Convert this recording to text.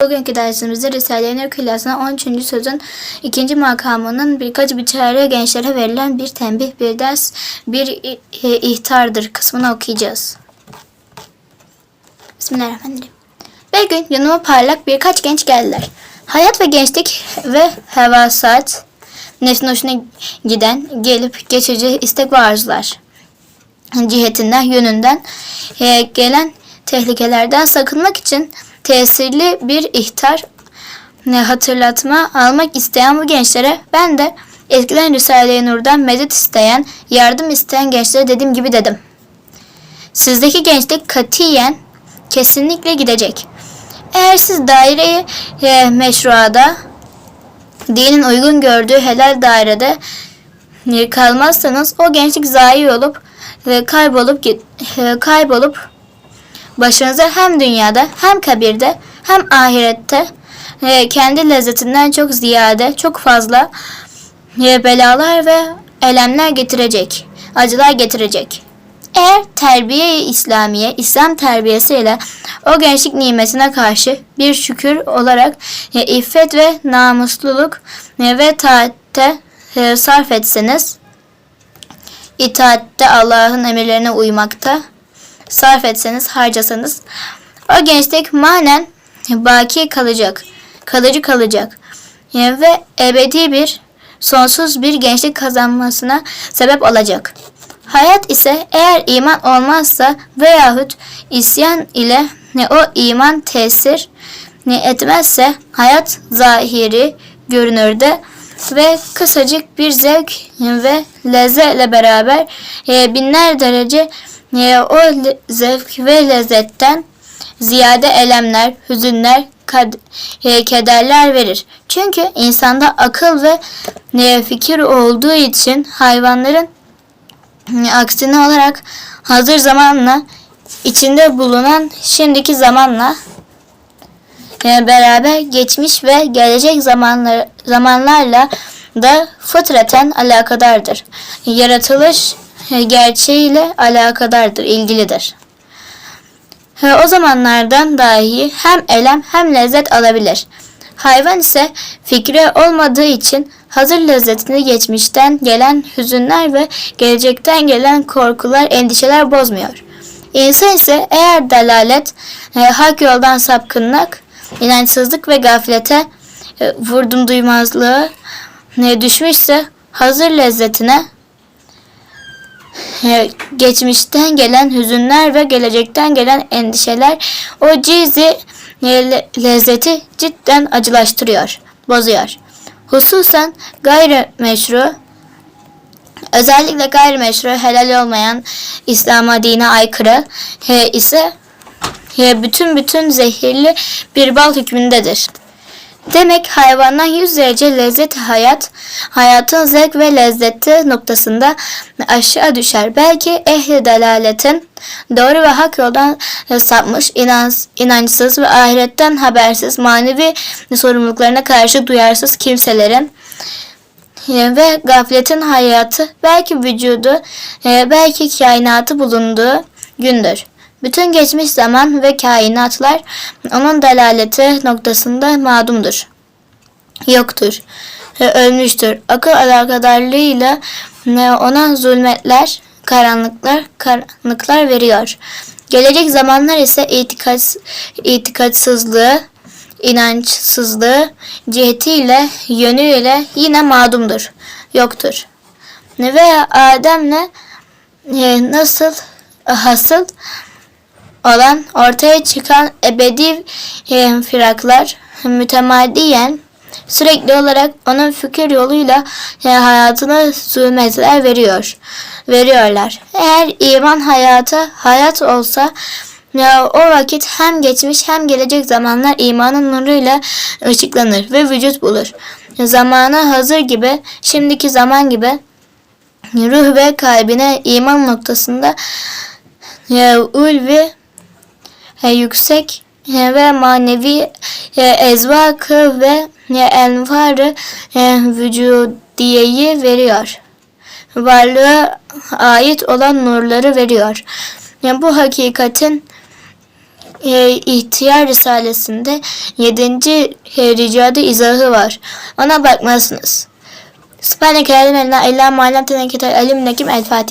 Bugünkü dersimizde Risale-i Nur Külliyası'nın 13. sözün ikinci makamının birkaç biçare gençlere verilen bir tembih, bir ders, bir i- ihtardır kısmını okuyacağız. Bismillahirrahmanirrahim. Bir gün yanıma parlak birkaç genç geldiler. Hayat ve gençlik ve hevasat, nefsin hoşuna giden, gelip geçici istek ve arzular cihetinden, yönünden e, gelen tehlikelerden sakınmak için tesirli bir ihtar ne hatırlatma almak isteyen bu gençlere ben de eskiden Risale-i Nur'dan medet isteyen, yardım isteyen gençlere dediğim gibi dedim. Sizdeki gençlik katiyen kesinlikle gidecek. Eğer siz daireyi e, meşruada dinin uygun gördüğü helal dairede e, kalmazsanız o gençlik zayi olup ve kaybolup e, kaybolup başınıza hem dünyada hem kabirde hem ahirette e, kendi lezzetinden çok ziyade çok fazla e, belalar ve elemler getirecek, acılar getirecek. Eğer terbiye İslamiye, İslam terbiyesiyle o gençlik nimetine karşı bir şükür olarak e, iffet ve namusluluk e, ve taatte e, sarf etseniz, itaatte Allah'ın emirlerine uymakta sarf etseniz, harcasanız o gençlik manen baki kalacak, kalıcı kalacak Yani ve ebedi bir, sonsuz bir gençlik kazanmasına sebep olacak. Hayat ise eğer iman olmazsa veyahut isyan ile ne o iman tesir ne etmezse hayat zahiri görünürde ve kısacık bir zevk ve lezzetle beraber e, binler derece e, o zevk ve lezzetten ziyade elemler, hüzünler, e, kederler verir. Çünkü insanda akıl ve e, fikir olduğu için hayvanların aksine olarak hazır zamanla içinde bulunan şimdiki zamanla e, beraber geçmiş ve gelecek zamanlar, zamanlarla da fıtraten alakadardır. Yaratılış gerçeğiyle alakadardır, ilgilidir. E, O zamanlardan dahi hem elem hem lezzet alabilir. Hayvan ise fikri olmadığı için hazır lezzetini geçmişten gelen hüzünler ve gelecekten gelen korkular, endişeler bozmuyor. İnsan ise eğer dalalet, e, hak yoldan sapkınlık, inançsızlık ve gaflete, e, vurdum duymazlığı ne düşmüşse hazır lezzetine e, geçmişten gelen hüzünler ve gelecekten gelen endişeler o cizi e, le- lezzeti cidden acılaştırıyor, bozuyor. Hususen gayrimeşru özellikle gayrimeşru helal olmayan İslam'a dine aykırı ise bütün bütün zehirli bir bal hükmündedir. Demek hayvandan yüz derece lezzet hayat, hayatın zevk ve lezzeti noktasında aşağı düşer. Belki ehli delaletin doğru ve hak yoldan sapmış, inanç, inançsız ve ahiretten habersiz, manevi sorumluluklarına karşı duyarsız kimselerin e, ve gafletin hayatı belki vücudu, e, belki kainatı bulunduğu gündür. Bütün geçmiş zaman ve kainatlar onun delaleti noktasında mağdumdur. Yoktur. Ölmüştür. Akıl alakadarlığıyla e, ona zulmetler, karanlıklar, karanlıklar veriyor. Gelecek zamanlar ise itikat, itikatsızlığı, inançsızlığı cihetiyle, yönüyle yine mağdumdur. Yoktur. Ve Adem'le e, nasıl hasıl olan ortaya çıkan ebedi e, firaklar mütemadiyen sürekli olarak onun fikir yoluyla e, hayatına zulmetler veriyor. Veriyorlar. Eğer iman hayata hayat olsa ya o vakit hem geçmiş hem gelecek zamanlar imanın nuruyla ışıklanır ve vücut bulur. Zamanı hazır gibi, şimdiki zaman gibi ruh ve kalbine iman noktasında ya, ulvi yüksek e, ve manevi e, ezvakı ve e, envarı e, vücudiyeyi veriyor. Varlığa ait olan nurları veriyor. Bu hakikatin e, İhtiyar Risalesi'nde 7. e, izahı var. Ona bakmalısınız. Sübhaneke la lena illa ma allamtena inneke entel alim hakim. El Fatiha.